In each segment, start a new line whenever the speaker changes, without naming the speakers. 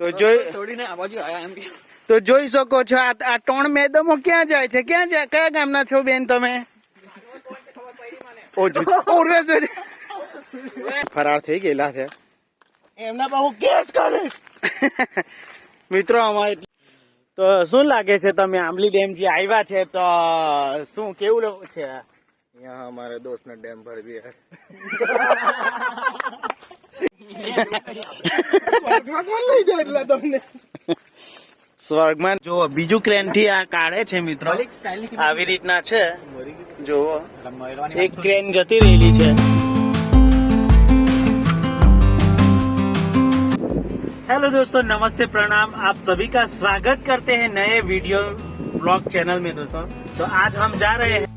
તો જોઈ
છોડીને આ બાજુ આયા એમ
તો જોઈ શકો છો આ આ ત્રણ મેદમો ક્યાં જાય છે? ક્યાં જાય? કયા ગામના છો બેન તમે? ફરાર થઈ ગયેલા છે.
એમના પર કેસ કરીશ.
મિત્રો અમારે તો શું લાગે છે તમે? આંબલી ડેમ જે આવ્યા છે તો શું કેવું છે?
અહીંયા અમારે દોસ્તનો ડેમ ભર દિયા
સ્વર્ગમાં જો બીજું ક્રેન થી આ કાઢે છે મિત્રો
સ્ટાઇલ
આવી રીતના છે જોવો એક ક્રેન જતી રહેલી છે हेलो दोस्तों नमस्ते प्रणाम आप सभी का स्वागत करते हैं नए वीडियो ब्लॉग चैनल में दोस्तों तो आज हम जा रहे हैं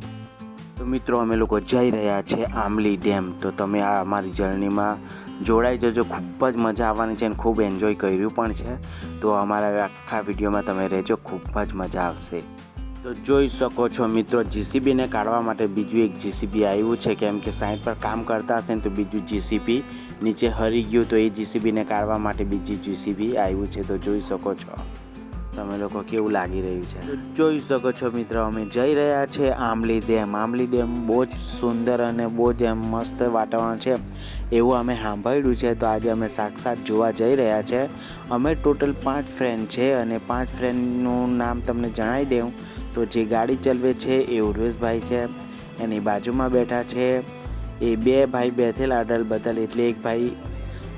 તો મિત્રો, અમે લોકો જઈ રહ્યા છે આંબલી ડેમ. તો તમે આ અમારી જર્નીમાં જોડાઈ જજો. ખૂબ જ મજા આવવાની છે અને ખૂબ એન્જોય કર્યું પણ છે. તો અમારા આખા વિડીયોમાં તમે રહેજો. ખૂબ જ મજા આવશે. તો જોઈ શકો છો મિત્રો જીસીબીને કાઢવા માટે બીજું એક જીસીબી આવ્યું છે. કેમ કે સાઈડ પર કામ કરતા હશે ને તો બીજું જીસીબી નીચે હરી ગયું. તો એ જીસીબીને કાઢવા માટે બીજી જીસીબી આવ્યું છે. તો જોઈ શકો છો. તમે લોકો કેવું લાગી રહ્યું છે? જોઈ શકો છો મિત્રો, અમે જઈ રહ્યા છે આંબલી ડેમ. આંબલી ડેમ બહુ જ સુંદર અને બહુ જ એમ મસ્ત વાતાવરણ છે એવું અમે સાંભળ્યું છે. તો આજે અમે સાક્ષાત જોવા જઈ રહ્યા છે. અમે ટોટલ પાંચ ફ્રેન્ડ છે અને પાંચ ફ્રેન્ડનું નામ તમને જણાવી દઉં. તો જે ગાડી ચલાવે છે એ ઉર્વેશભાઈ છે. એની બાજુમાં બેઠા છે. એ બે ભાઈ બેથેલા અડલ બદલ એટલે એક ભાઈ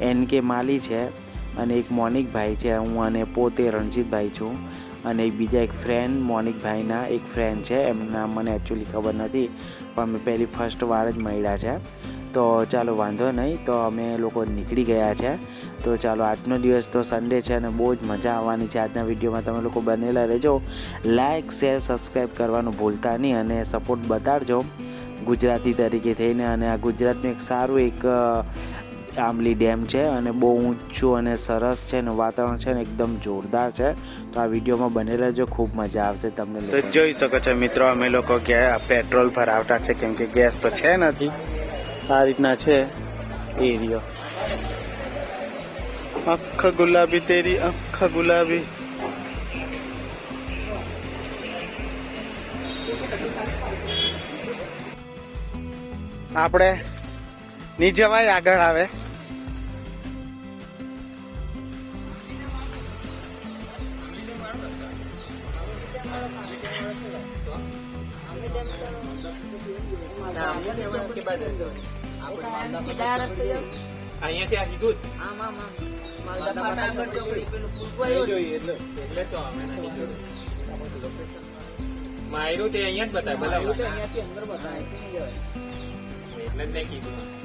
એન કે માલી છે. અને એક મોનિકભાઈ છે, હું અને પોતે રણજીતભાઈ છું. અને બીજા એક ફ્રેન્ડ મોનિકભાઈના એક ફ્રેન્ડ છે, એમનું મને એકચ્યુઅલી ખબર નથી, પણ અમે પહેલી ફર્સ્ટ વાર જ મળ્યા છે. તો ચાલો વાંધો નહીં, તો અમે લોકો નીકળી ગયા છે. તો ચાલો આજનો દિવસ તો સન્ડે છે અને બહુ જ મજા આવવાની છે આજના વિડીયોમાં. તમે લોકો બનેલા રહેજો. લાઇક શેર સબસ્ક્રાઈબ કરવાનું ભૂલતા નહીં અને સપોર્ટ બતાડજો ગુજરાતી તરીકે થઈને. અને આ ગુજરાતનું એક સારું એક આંબલી ડેમ છે અને બહુ ઊંચું અને સરસ છે અને વાતાવરણ છે ને એકદમ જોરદાર છે. તો આ વિડીયોમાં બને રહેજો ખૂબ મજા આવશે તમને તો જોઈ શકો છો મિત્રો અમે લોકો કે પેટ્રોલ ભરાવતા છે કેમ કે ગેસ તો છે નથી. આ રીતના છે એરિયો. આખા ગુલાબી તેરી આખા ગુલાબી. આપણે ની જવાય આગળ આવે
અહીંયાથી આ કીધું જ. એટલે તો અમે માયરું તે અહીંયા જ બતાવે બતાવે. એટલે જ મેં કીધું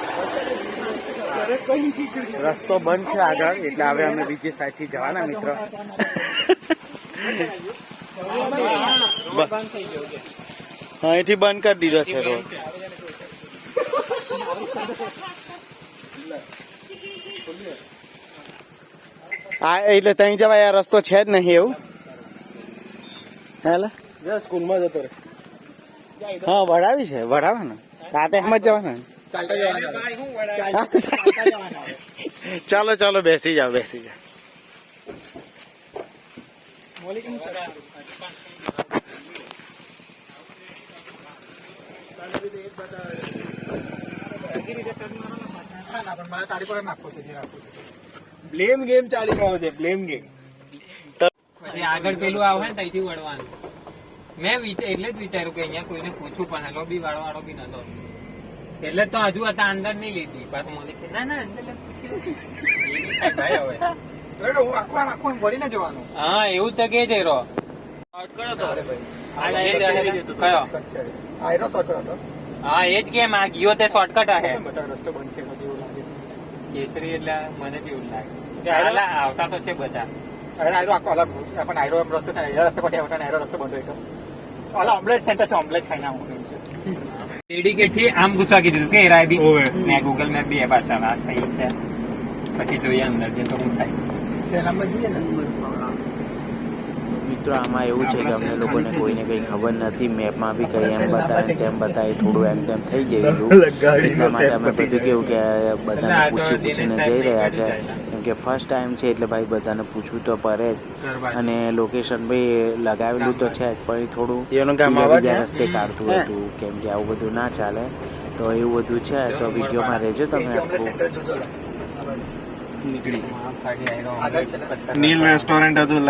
રસ્તો બંધ છે આગળ એટલે હવે અમે બીજી સાઈડથી જવાના મિત્રો. હા અહીંથી બંધ કરી દીધો છે રોડ. હા એટલે ત્યાં જવાય આ રસ્તો છે જ નહીં એવું? હેલો?
સ્કૂલમાં જતો રહે.
હા વડાવી છે વડાવે ને રાતે એમ જ જવાના. ચાલો ચાલો બેસી જાઓ બેસી જાઓ.
બ્લેમ ગેમ ચાલી રહ્યો છે બ્લેમ ગેમ
પછી આગળ પેલું આવે ને ત્યાંથી વળવાનું. મેં એટલે જ વિચાર્યું કે અહીંયા કોઈને પૂછું પણ હેલો બી વાળો વાળો બી નતો એટલે તો હજુ હતા અંદર નહીં લીધી. પાછું મને કે ના ના અંદર ભાઈ હવે
હું આખું આખું વળીને જવાનું.
હા એવું તો કે શોર્ટકટ હતો એ જ કયો?
આયરો શોર્ટકટ હતો.
હા એ જ કેમ આ ગયો તે શોર્ટકટ હે.
રસ્તો બંધ છે એવું લાગે.
કેસરી એટલે મને બી એવું લાગે.
કે
આવતા તો છે બધા.
અરે આયરો આખો અલગ પણ આયરો એમ રસ્તો છે. રસ્તે પછી આવતા આયરો રસ્તો બંધ હોય તો. ઓલા ઓમલેટ સેન્ટર છે ઓમલેટ ખાઈને આવું એમ છે.
ડેડિકેટથી આમ ગુસ્સા કીધું કે એરાય બી. મેં ગૂગલ મેપ બી એપ ચાલ આ સહી છે. પછી જોઈએ અંદર જે તો હું થાય.
સેનામાં જઈએ ને?
મિત્રો આમાં એવું છે કે અમને લોકોને કોઈને કંઈ ખબર નથી. મેપમાં બી કંઈ એમ બતાવે તેમ બતાવે થોડું એમ તેમ થઈ ગયું એટલા માટે અમે બધું કેવું કે બધાને પૂછી પૂછીને જઈ રહ્યા છે. કેમ કે ફર્સ્ટ ટાઈમ છે એટલે ભાઈ બધાને પૂછવું તો પડે જ. અને લોકેશન ભાઈ લગાવેલું તો છે જ પણ થોડું
એનું કામ
બીજા? રસ્તે કાઢતું હતું કેમ કે આવું બધું ના ચાલે. તો એવું બધું છે તો વિડીયોમાં રહેજો તમે?
નીલ
રેસ્ટોરન્ટ હતું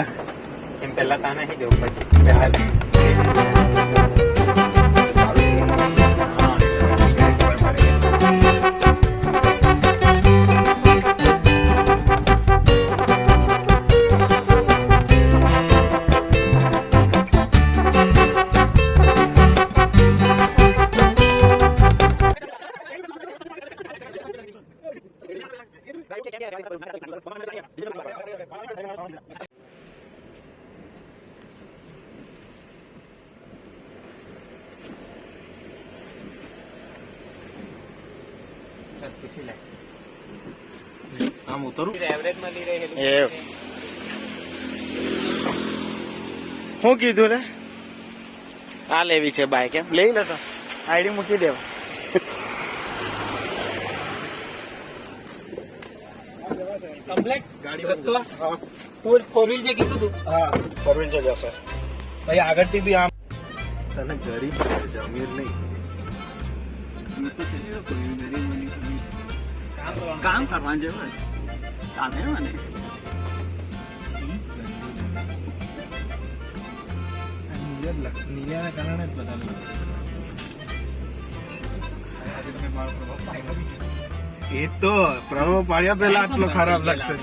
પહેલા તાને જવું પછી
આમ ઉતરું.
એવરેજ મળી રહેલું.
એ. શું કીધું રે? આ લેવી છે બાઈક એમ. લઈ લે તો. આઈડી મૂકી દેવા.
ગાડી
ફોર ફોર વ્હીલ જે કીધું તું.
હા ફોરવીલ જ જશે. ભાઈ આગળથી બી આમ તને ગરીબ છે અમીર નહીં.
કામ કરવા જેવું કામ હે મને
નીલિયાના કારણે જ બધા એ તો પ્રણવ પાડ્યા પહેલા આટલો ખરાબ લાગશે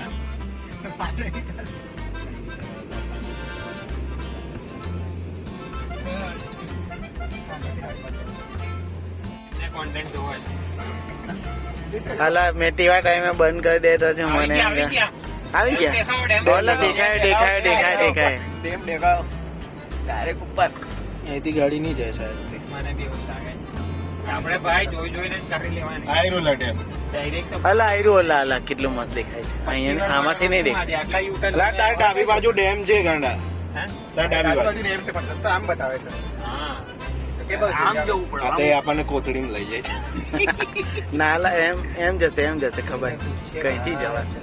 હાલા મેં ટીવા ટાઈમે બંધ કરી દેતો છે મને
આવી ગયા.
બોલો દેખાય દેખાય દેખાય દેખાય
ડેમ દેખાયો ડાયરેક્ટ ઉપર.
અહીંથી ગાડી નહીં જાય સાહેબ.
મને બી એવું લાગે આપણે ભાઈ જોઈ જોઈને કરી લેવાની.
આયરો
તો
અલા આયરું અલા અલા કેટલું મસ્ત દેખાય છે. અહીંયા આમાંથી નહીં દેખાય.
આટલા
તાર ડાબી બાજુ ડેમ છે ગાંડા.
હે?
તાર ડાબી બાજુ. ડેમ છે પણ રસ્તો આમ બતાવે છે.
આમ જવું પડે
આ
આમ.
તે આપણને કોથળીમાં લઈ જાય છે.
ના અલા એમ એમ જશે એમ જશે ખબર. કઈથી જવાશે?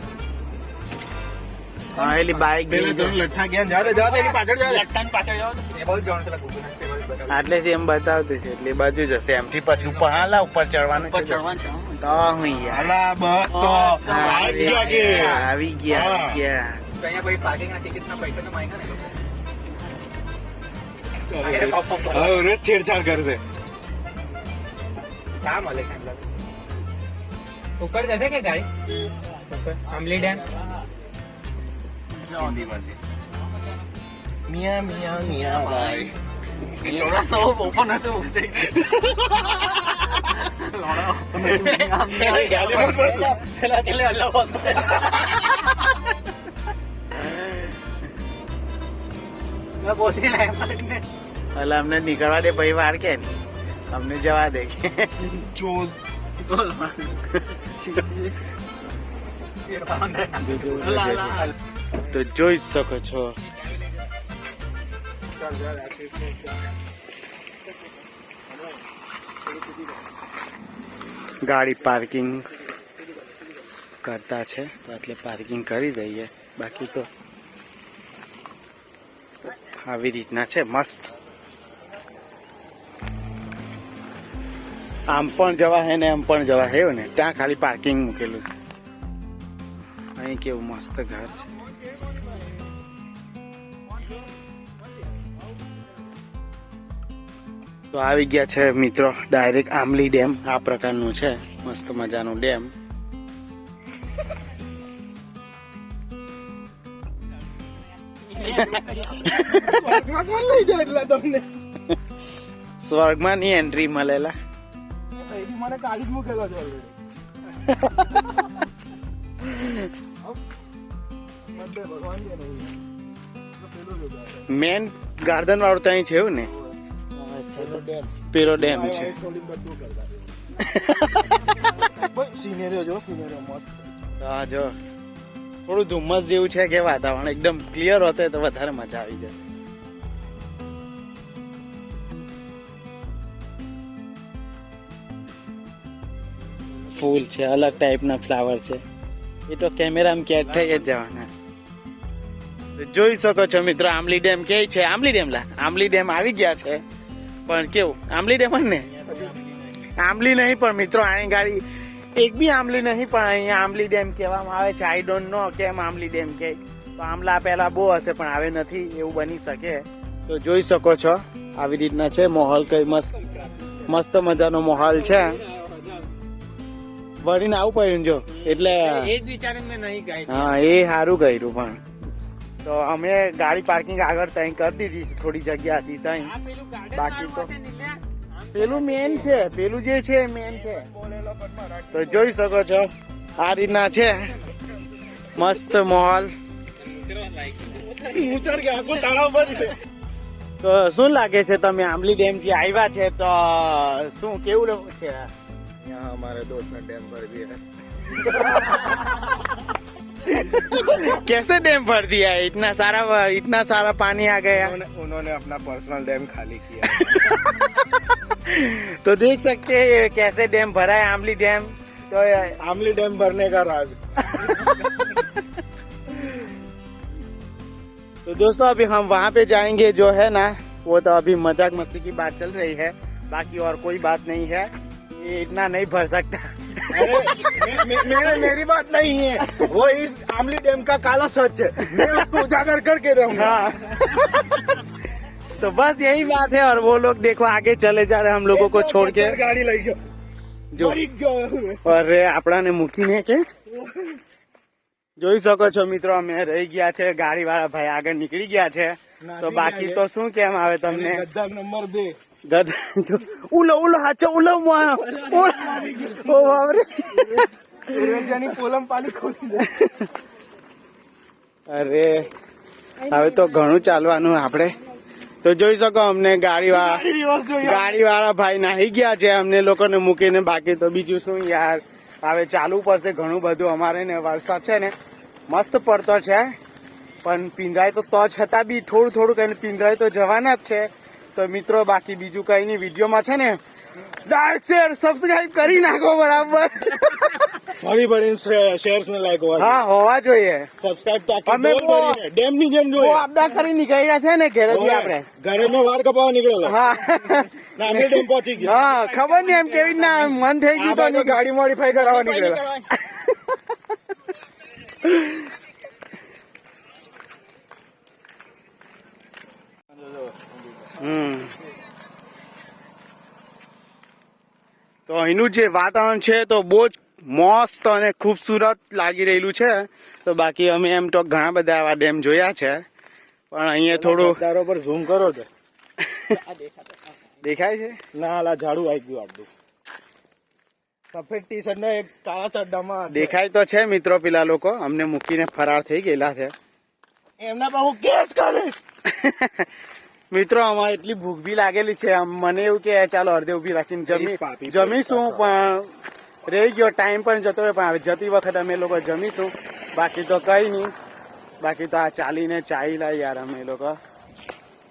હા એલી જેવી
લઠ્ઠા ગયા જા જા એની પાછળ જા.
લટકાન પાછળ જાઓ
એ બહુ જાણ છે ગૂગલ મેપ એ બધું બતાવે
આટલેથી એમ બતાવતી છે એટલે બાજુ જશે એમથી પછી ઉપર હાલા ઉપર ચડવાનું છે.
ચડવાનું છે.
તો હું યાર
બસ તો આવી ગયા કે
આવી ગયા. આવી ગયા
અહીંયા ભાઈ પાર્કિંગના ટિકિટના પૈસા તો માંગ્યા ને હવે છેડછાડ કરશે શા મળે છે એમ લાગે?
ઉપર જશે કે ગાડી ઉપર આમલી ડેમ
મિયા મિયા મિયા ભાઈ
હશે. આમ
પેલા કે અલ્લાહ બોલી ને
એટલે અમને નીકળવા દે ભાઈ વાર કે. અમને જવા દે
ચોદ.
તો જોઈ શકો છો ગાડી પાર્કિંગ કરતા છે તો એટલે પાર્કિંગ કરી દઈએ. બાકી તો આવી રીતના છે મસ્ત. આમ પણ જવા હે ને એમ પણ જવા હે ને? ત્યાં ખાલી પાર્કિંગ મૂકેલું છે. અહીં કેવું મસ્ત ઘર છે. તો આવી ગયા છે મિત્રો ડાયરેક્ટ આમલી ડેમ. આ પ્રકારનું છે, મસ્ત મજાનું ડેમ. સ્વર્ગમાં ની એન્ટ્રી મળેલા.
મેન
ગાર્ડન વાળું ત્યાં છે એવું ને? પેલો ડેમ. છે.
સિનેરિયો જો સિનેરિયો મસ્ત.
હા જો. થોડું ધુમ્મસ જેવું છે કે વાતાવરણ. એકદમ ક્લિયર હોતે તો વધારે મજા આવી જાય ફૂલ છે અલગ ટાઈપના ફ્લાવર છે. એ તો કેમેરામાં કેટ થઈ જ જવાના. જોઈ શકો છો મિત્રો આમલી ડેમ કે છે? આમલી ડેમ લા. આમલી ડેમ આવી ગયા છે. પણ કેવું આંબલી ડેમ ને? આંબલી નહીં પણ મિત્રો અહીં ગાડી એક બી આંબલી નહીં પણ અહીંયા આંબલી ડેમ કહેવામાં આવે છે. આઈ ડોન્ટ નો કેમ આંબલી ડેમ કે તો આંબલા પહેલા બહુ હશે પણ હવે નથી એવું બની શકે. તો જોઈ શકો છો આવી રીતના છે. માહોલ કઈ મસ્ત મસ્ત મજાનો માહોલ છે. વળીને આવું પડ્યું જો એટલે
એ જ વિચારીને નહીં ગાઈ.
હા એ સારું કર્યું પણ. તો અમે ગાડી પાર્કિંગ આગળ ત્યાં કરી દીધી થોડી જગ્યા હતી ત્યાં બાકી તો પેલું મેન છે પેલું જે છે મેન છે. તો જોઈ શકો છો આ રીતના છે. મસ્ત
મોલ.
તો શું લાગે છે તમે આંબલી ડેમ જે આવ્યા છે તો શું કેવું છે?
અમારે દોસ્ત ડેમ પર બી
कैसे डैम भर दिया है? इतना सारा इतना सारा पानी आ गया।
उन्होंने, उन्होंने अपना पर्सनल डैम खाली किया।
तो देख सकते हैं कैसे डैम भरा है आमली डैम तो
आमली डैम भरने का राज।
तो दोस्तों अभी हम वहाँ पे जाएँगे जो है ना वो तो अभी मज़ाक मस्ती की बात चल रही है। बाकी और कोई बात नहीं है। ये इतना नहीं भर सकता
अरे मे, मे, मेरे मेरी बात नहीं है वो इस आमली डैम का काला सच है मैं उसको उजागर करके रहूंगा
हाँ तो बस यही बात है और वो लोग देखो आगे चले जा रहे हैं हम लोगों को छोड़ के
गाड़ी लगी गयो
जो
મરી ગયો
और આપણાને મૂકીને કે જોઈ શકો છો મિત્રો અમે રહી ગયા છે ગાડી વાળા ભાઈ આગળ નીકળી ગયા છે તો બાકી તો શું કેમ આવે તમને
ગદ્દાર નંબર બે
ઉલો ઉલો હાચો ઉલો ઓ બાપરે.
રેડિયાની પોલમ પાણી ખોલી દે.
અરે હવે તો ઘણું ચાલવાનું આપણે. તો જોઈ શકો અમને ગાડી વાળા ગાડી વાળા ભાઈ નાહી ગયા છે અમને લોકોને મૂકીને. બાકી તો બીજું શું યાર. હવે ચાલુ પડશે ઘણું બધું. અમારે ને વરસાદ છે ને મસ્ત પડતો છે. પણ પિંજરાય તો તો છતાં બી થોડું થોડું કહીને પિંજરાય તો જવાના જ છે. તો મિત્રો બાકી બીજું કઈ નહીં વિડીયોમાં છે ને લાઈક શેર સબસ્ક્રાઇબ કરી નાખો બરાબર.
ભરી ભરીને શેર્સ ને લાઈક હોવા
હા હોવા જોઈએ.
સબસ્ક્રાઇબ તો
અમે
ડેમની જેમ જોઈએ.
આપદા કરી નીકળ્યા છે ને ઘરેથી આપણે.
ઘરે નો વાળ કપાવા નીકળેલો.
હા.
ડેમ પહોંચી ગયા.
હા ખબર નહીં એમ કેવી રીતના મન થઈ ગયું તો
ગાડી મોડીફાઈ કરાવવા નીકળેલા
તો અહીંનું જે વાતાવરણ છે તો બહુ જ મસ્ત અને ખૂબસૂરત લાગી રહેલું છે. તો બાકી અમે એમ તો ઘણા બધા આવા ડેમ જોયા છે. પણ અહીંયા થોડું
ગદ્દારો પર ઝૂમ કરો તો.
દેખાય છે?
ના આલા ઝાડુ આવી ગયું આપણું. સફેદ ટી શર્ટ એક કાળા ચડ્ડામાં
દેખાય તો છે મિત્રો પેલા લોકો. અમને મૂકીને ફરાર થઈ ગયેલા છે.
એમના પર હું કેસ કરીશ.
મિત્રો અમારે એટલી ભૂખ બી લાગેલી છે. આમ મને એવું કે ચાલો અડધે ઊભી રાખીને જમી જમીશું પણ રહી ગયો ટાઈમ પણ જતો રહ્યો પણ હવે જતી વખત અમે લોકો જમીશું. બાકી તો કઈ નહીં. બાકી તો આ ચાલીને ચાઈ લાય યાર અમે લોકો.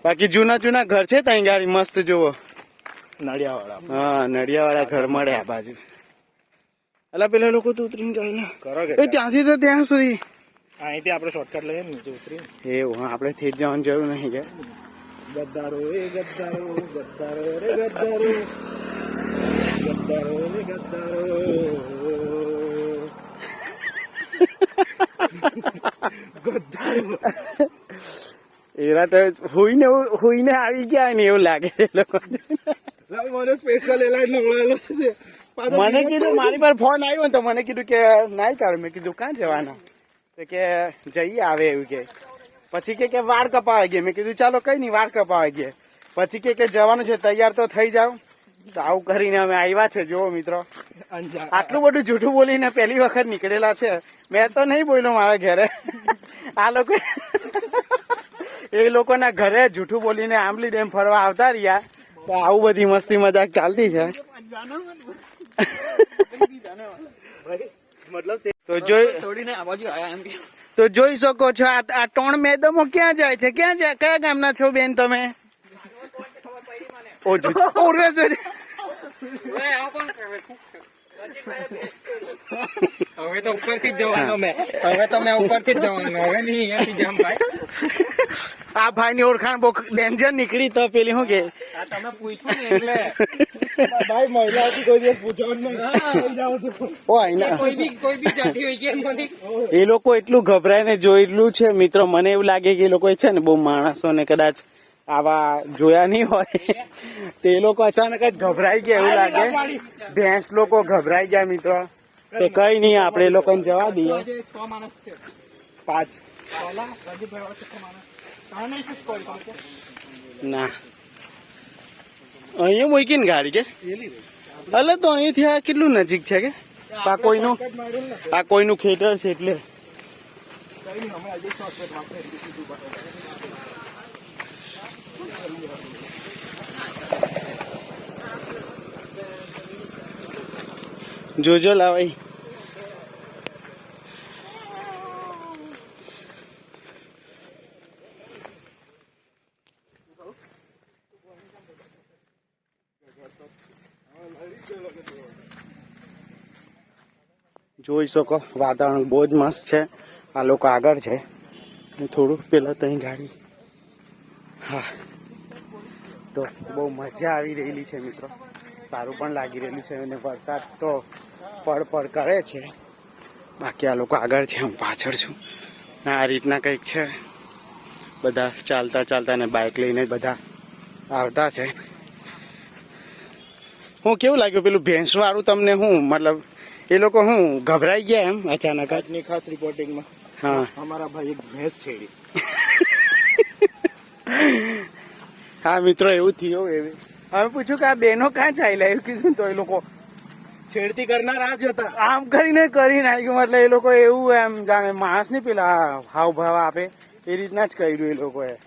બાકી જૂના જૂના ઘર છે ત્યાં ગાડી મસ્ત જુઓ.
નડિયાવાળા.
હા નડિયાવાળા ઘર મળે આ બાજુ. એટલે પેલા લોકો તો ઉતરીને જાય
કરો કે
ત્યાંથી તો ત્યાં સુધી.
અહીંથી આપણે શોર્ટકટ લઈએ નીચે ઉતરી
એવું હા આપણે થઈ જ જવાનું જરૂર નહીં કે.
ગદ્દારો એ ગદ્દારો ગદ્દારો રે ગદ્દારો. ગદ્દારો રે ગદ્દારો. ગદ્દારો.
એરા તો હુઈને હોઈને આવી ગયા ને એવું લાગે
મને સ્પેશિયલ એલાઇટ નવડાવેલો છે
મને કીધું મારી પર ફોન આવ્યો ને તો મને કીધું કે નાઈ કાઢ મેં કીધું ક્યાં જવાના? તો કે જઈએ આવે એવું કે. પછી કે કે વાળ કપાવે ગયા મેં કીધું ચાલો કઈ નહીં વાળ કપાવે ગયા પછી કે કે જવાનું છે તૈયાર તો થઈ જાવ તો આવું કરીને અમે આવ્યા છે જુઓ મિત્રો. આટલું બધું જૂઠું બોલીને પહેલી વખત નીકળેલા છે. મેં તો નહીં બોલ્યો મારા ઘરે. આ લોકો એ લોકોના ઘરે જૂઠું બોલીને આંબલી ડેમ ફરવા આવતા રહ્યા. તો આવું બધી મસ્તી મજાક ચાલતી છે.
મતલબ
તો જોઈ
છોડીને આ બાજુ આવ્યા એમ
તો જોઈ શકો છો આ આ ત્રણ મેદમો ક્યાં જાય છે? ક્યાં જાય? કયા ગામના છો બેન તમે? ઓરે
હવે તો ઉપરથી જ જવાનો મેં હવે તો મેં ઉપરથી જ જવાનો. હવે નહીં અહીંયાથી જામ ભાઈ.
આ ભાઈ ની ઓળખાણ બહુ ડેન્જર નીકળી તો પેલી શું કે?
તમે પૂછ્યું એટલે.
ભાઈ મહિલાઓથી કોઈ દિવસ પૂછવાનું
કોઈ બી કોઈ બી જાતિ હોય કે
એ લોકો એટલું ગભરાઈને જોયેલું છે મિત્રો. મને એવું લાગે કે એ લોકો છે ને બહુ માણસો ને કદાચ આવા જોયા નહીં હોય. તે લોકો અચાનક જ ગભરાઈ ગયા એવું લાગે. ભેંસ લોકો ગભરાઈ ગયા મિત્રો. તે કઈ નહીં આપણે લોકોને જવા દઈએ.
છ માણસ છે.
પાંચ. ના. અહીંયા મૂકીને ગાડી કે? એટલે તો અહીંથી આ કેટલું નજીક છે કે? આ કોઈનું આ કોઈનું ખેતર છે એટલે. જોજો લાવાઈ જોઈ શકો, વાતાવરણ બહુ જ મસ્ત છે. આ લોકો આગળ છે. થોડું પેલા ત્યાં ગાડી. હા. તો બહુ મજા આવી રહેલી છે મિત્રો. સારું પણ લાગી રહેલું છે અને વરસાદ તો પડ પડ કરે છે. બાકી આ લોકો આગળ છે હું પાછળ છું. આ રીતના કંઈક છે. બધા ચાલતા ચાલતા ને બાઇક લઈને બધા આવતા છે. હું કેવું લાગ્યું પેલું ભેંસવાળું તમને હું મતલબ એ લોકો હું ગભરાઈ ગયા એમ અચાનક? જ
આજની ખાસ રિપોર્ટિંગમાં
હા.
અમારા ભાઈ એક ભેંસ છેડી.
હા મિત્રો એવું થયું એવી. હવે પૂછ્યું કે આ બેનો ક્યાં ચાલી એવું કીધું તો એ લોકો.
છેડતી કરનાર આ જ હતા.
આમ કરીને કરી નાખ્યું. એટલે એ લોકો એવું એમ જાણે માણસ ને પેલા હાવ ભાવ આપે. એ રીતના જ કર્યું એ લોકોએ.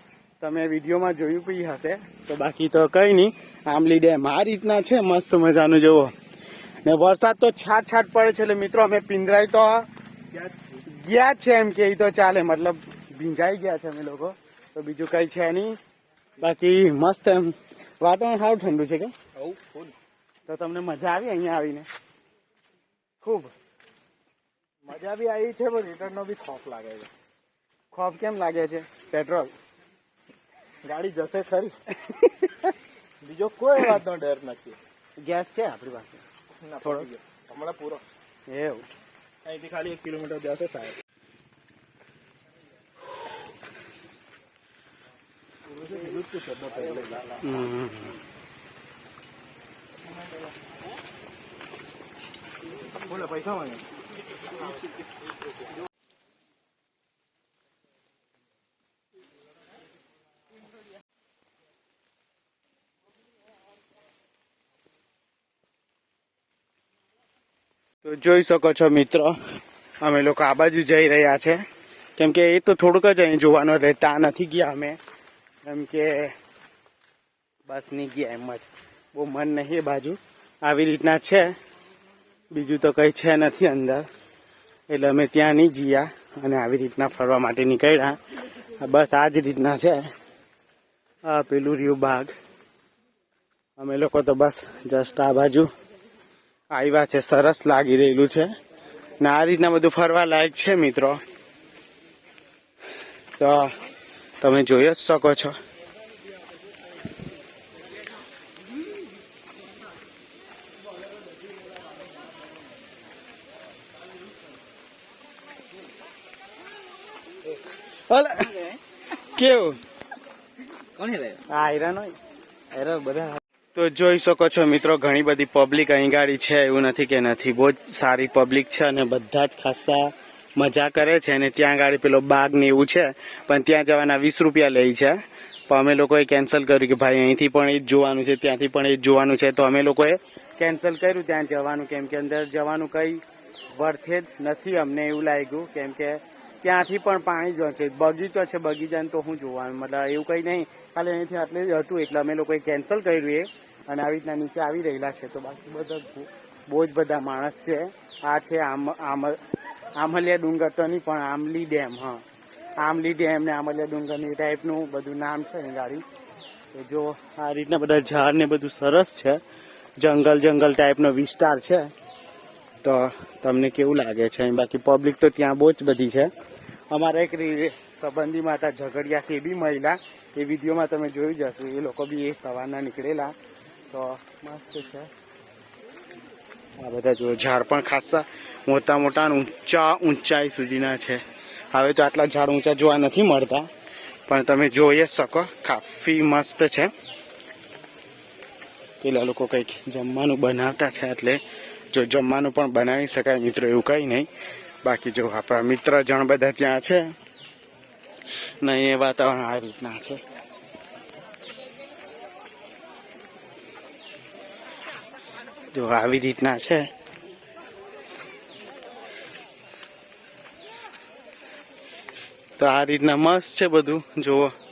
તમે વિડીયોમાં જોયું બી હશે. તો બાકી તો કઈ નહીં. આંબલી ડેમ આ રીતના છે મસ્ત મજાનું. જુઓ. ને વરસાદ તો છાટ છાટ પડે છે. એટલે મિત્રો અમે પિંજરાઈ તો ગયા છે એમ કે તો ચાલે. મતલબ ભીંજાઈ ગયા છે અમે લોકો. તો બીજું કઈ છે નહીં. બાકી મસ્ત એમ. વાતાવરણ સારું ઠંડુ છે કે? તો તમને મજા આવી અહીંયા આવીને? ખૂબ.
મજા બી આવી છે પણ રિટર્ન નો બી ખોફ લાગે છે.
ખોફ કેમ લાગે છે? પેટ્રોલ.
ગાડી જશે ખરી. બીજો કોઈ વાતનો ડર નથી.
ગેસ છે આપણી પાસે? થોડો.
હમણાં પૂરો.
એવું.
અહીંથી ખાલી એક કિલોમીટર જશે સાહેબ.
તો જોઈ શકો છો મિત્રો, અમે લોકો આ બાજુ જઈ રહ્યા છે. કેમ કે એ તો થોડુંક જ અહીં જોવાનું રહેતા નથી ગયા અમે. કેમ કે બસ નહીં ગયા એમ જ. બહુ મન નહીં બાજુ. આવી રીતના છે. બીજું તો કંઈ છે નથી અંદર. એટલે અમે ત્યાં નહીં ગયા અને આવી રીતના ફરવા માટે નીકળ્યા. બસ આ જ રીતના છે. આ પેલું રહ્યું બાગ. અમે લોકો તો બસ જસ્ટ આ બાજુ આવ્યા છે. સરસ લાગી રહેલું છે. ને આ રીતના બધું ફરવા લાયક છે મિત્રો. તો તમે જોઈ જ શકો છો. કેવું?
બધા.
તો જોઈ શકો છો મિત્રો ઘણી બધી પબ્લિક અહીં ગાડી છે એવું નથી કે નથી. બહુ જ સારી પબ્લિક છે અને બધા જ ખાસા મજા કરે છે અને ત્યાં ગાડી પેલો બાગ ને એવું છે, પણ ત્યાં જવાના વીસ રૂપિયા લે છે. પણ અમે લોકોએ કેન્સલ કર્યું કે ભાઈ અહીંથી પણ એ જ જોવાનું છે, ત્યાંથી પણ એ જ જોવાનું છે. તો અમે લોકોએ કેન્સલ કર્યું, ત્યાં જવાનું. કેમ કે અંદર જવાનું કંઈ વર્થે જ નથી અમને એવું લાગ્યું. કેમ કે ત્યાંથી પણ પાણી જ છે. બગીચો છે, બગીચાને તો હું જોવાનું. મતલબ એવું કંઈ નહીં. ખાલી અહીંથી આટલે જ હતું, એટલે અમે લોકોએ કેન્સલ કર્યું એ. અને આવી રીતના નીચે આવી રહેલા છે. તો બાકી બધા બહુ જ બધા માણસ છે. આ છે આમ આમ આમલિયા ડુંગર તો નહીં, પણ આમલી ડેમ, હા. આમલી ડેમ ને આમલિયા ડુંગરની ટાઈપનું બધું નામ છે ને ગાડી. તો જો આ રીતના બધા ઝાડ ને બધું સરસ છે. જંગલ જંગલ ટાઈપનો વિસ્તાર છે. તો તમને કેવું લાગે છે? બાકી પબ્લિક તો ત્યાં બહુ જ બધી છે. અમારા એક સંબંધીમાં હતા ઝઘડિયાથી બી મહિલા, એ વિડીયોમાં તમે જોઈ જશો. એ લોકો બી એ સવારના નીકળેલા. તો મસ્ત છે. આ બધા જો ઝાડ પણ ખાસા મોટા મોટા અને ઊંચા ઊંચાઈ સુધીના છે. હવે તો આટલા ઝાડ ઊંચા જોવા નથી મળતા, પણ તમે જોઈ શકો, કાફી મસ્ત છે. પેલા લોકો કંઈક જમવાનું બનાવતા છે એટલે જો જમવાનું પણ બનાવી શકાય મિત્રો, એવું કંઈ નહીં. બાકી જો આપણા મિત્ર જણ બધા ત્યાં છે નહીં એ વાતાવરણ આ રીતના છે. જો આવી રીતના છે. તો આ રીતના મસ્ત છે બધું. જુઓ.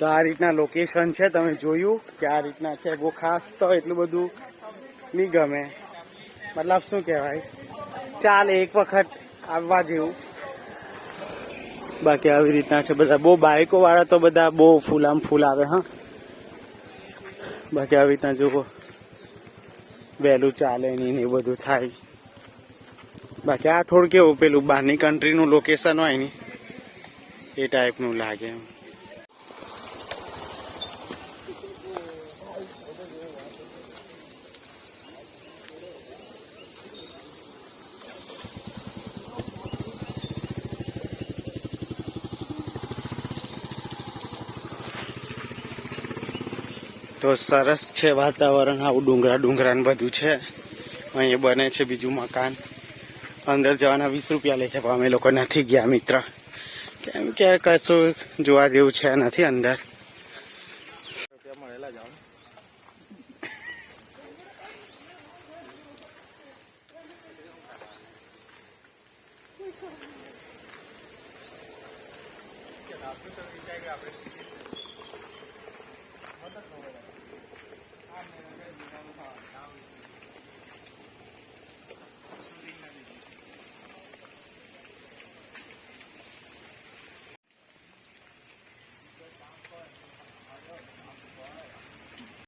તો આ રીતના લોકેશન છે, તમે જોયું કે આ રીતના છે. બહુ ખાસ તો એટલું બધું નહીં ગમે. મતલબ શું કહેવાય? ચાલે એક વખત આવવા જેવું. બાકી આવી રીતના છે બધા. બહુ બાઇકો વાળા તો બધા બહુ ફૂલામ ફૂલ આવે, હા. બાકી આવી રીતના જુઓ. વહેલું ચાલે નહીં ને એ બધું થાય. બાકી આ થોડું કેવું પેલું બહારની કન્ટ્રીનું લોકેશન હોય ને, એ ટાઈપનું લાગે એમ. તો સરસ છે વાતાવરણ, આવું ડુંગરા ડુંગરા ને બધું છે. અહીંયા બને છે બીજું મકાન. અંદર જવાના વીસ રૂપિયા લે છે, પણ અમે લોકો નથી ગયા, મિત્ર. કેમ કે કશું જોવા જેવું છે નથી અંદર.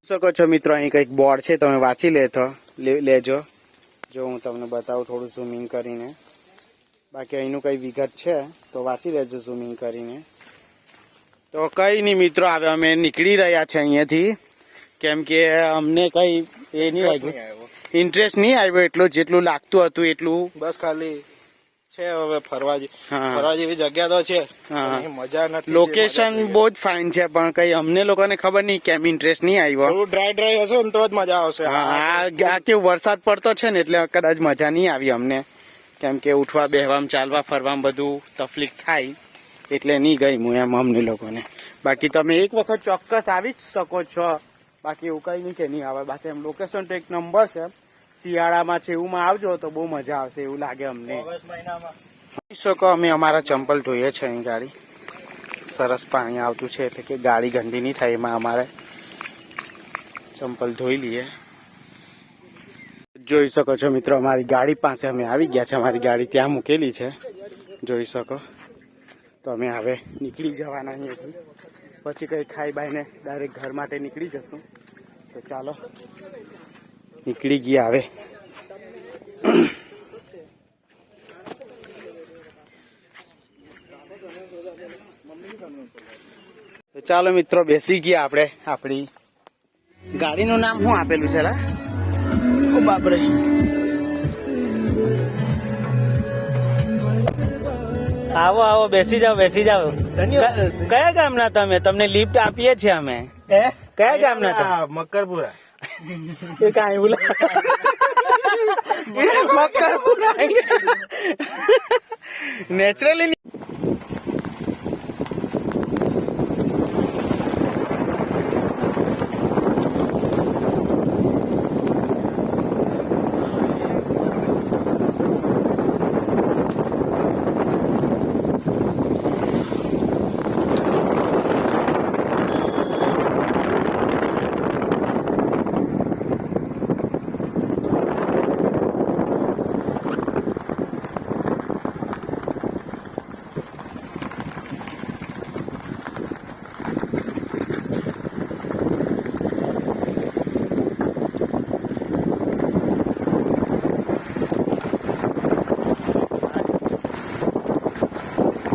શકો છો મિત્રો, અહીં કંઈક બોર્ડ છે, તમે વાંચી લેતો લેજો. જો હું તમને બતાવું, થોડું ઝૂમિંગ કરીને. બાકી અહીંનું કઈ વિગત છે, તો વાંચી લેજો ઝૂમિંગ કરીને. તો કઈ નહીં મિત્રો, હવે અમે નીકળી રહ્યા છે અહીંયાથી. કેમ કે અમને કઈ એ નહીં લાગ્યું. ઇન્ટરેસ્ટ નહીં આવ્યો એટલો જેટલું લાગતું હતું એટલું.
બસ ખાલી છે હવે ફરવા. ફરવા જેવી જગ્યા તો છે મજા નથી
લોકેશન બહુ જ ફાઇન છે પણ કઈ અમને લોકોને ખબર નહીં કેમ ઇન્ટરેસ્ટ નહીં આવ્યો.
થોડું ડ્રાય ડ્રાય હશે ને તો જ મજા આવશે.
હા આ કેવું વરસાદ પડતો છે ને એટલે કદાચ મજા નહીં આવી અમને. કેમ કે ઉઠવા બેહવામાં ચાલવા ફરવામાં બધું તકલીફ થાય એટલે નહીં ગઈ હું એમ અમને લોકોને. બાકી તમે એક વખત ચોક્કસ આવી જ શકો છો. બાકી એવું કઈ નહીં કે નહીં આવે. બાકી એમ લોકેશન તો એક નંબર છે. શિયાળામાં છે એવુંમાં આવજો તો બહુ મજા આવશે એવું લાગે અમને. શકો અમે અમારા ચંપલ ધોઈએ છે અહીં ગાડી. સરસ પાણી આવતું છે એટલે કે ગાડી ગંદી નહીં થાય એમાં અમારે. ચંપલ ધોઈ લઈએ. જોઈ શકો છો મિત્રો અમારી ગાડી પાસે અમે આવી ગયા છે. અમારી ગાડી ત્યાં મૂકેલી છે. જોઈ શકો. તો અમે હવે નીકળી જવાના અહીંયાથી. પછી કંઈ ખાઈ બાઈને ડાયરેક્ટ ઘર માટે નીકળી જશું. તો ચાલો, નીકળી ગયા હવે. ચાલો મિત્રો, બેસી ગયા આપણે આપણી ગાડીનું નામ શું આપેલું છે લા? બાપરે. આવો આવો બેસી જાઓ બેસી જાઓ. કયા ગામના તમે? તમને લિફ્ટ આપીએ છીએ અમે. કયા ગામના તમે?
મકરપુરા.
એ કાંઈ બોલા મકરપુરા. નેચરલી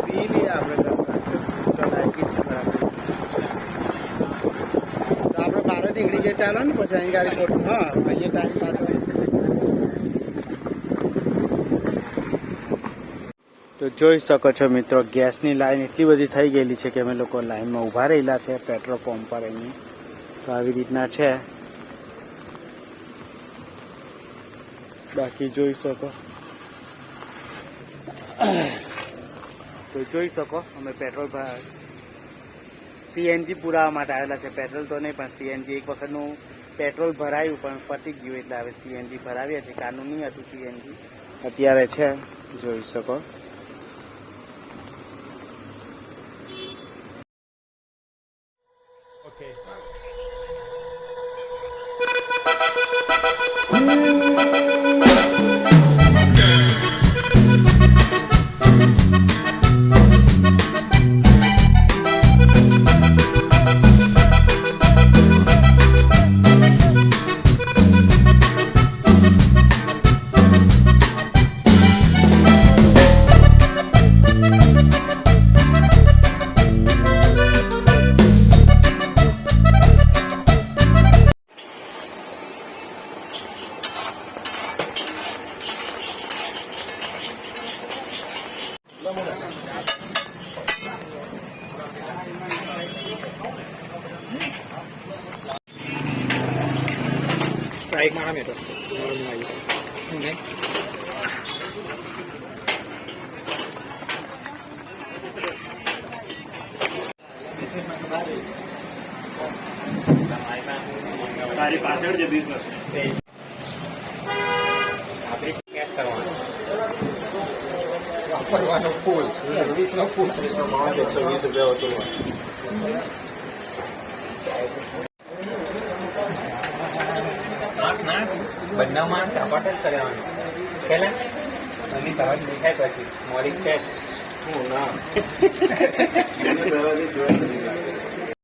પી લઈએ આપણે ચલાવી છે બરાબર તો આપણે બાર જ નીકળી ગયા ચાલો ને પછી અહીં ગાડી હા, અહીંયા ટાઈમ પાછો તો જોઈ શકો છો મિત્રો, ગેસની લાઈન એટલી બધી થઈ ગયેલી છે કે અમે લોકો લાઈનમાં ઊભા રહેલા છે પેટ્રોલ પંપ પર અહીં તો આવી રીતના છે. બાકી જોઈ શકો. તો જોઈ શકો, અમે પેટ્રોલ સીએનજી પુરાવા માટે આવેલા છે. પેટ્રોલ તો નહીં, પણ સીએનજી એક વખતનું પેટ્રોલ ભરાયું, પણ પતી ગયું એટલે હવે સીએનજી ભરાવીએ છીએ કાનૂની હતું સીએનજી. અત્યારે છે, જોઈ શકો.
Daig na kami ito.
Meron na ito. Okay. pool. There is no pool. There is no market, so he's available to one. તરત દેખાય પછી. મોડી છે.
ના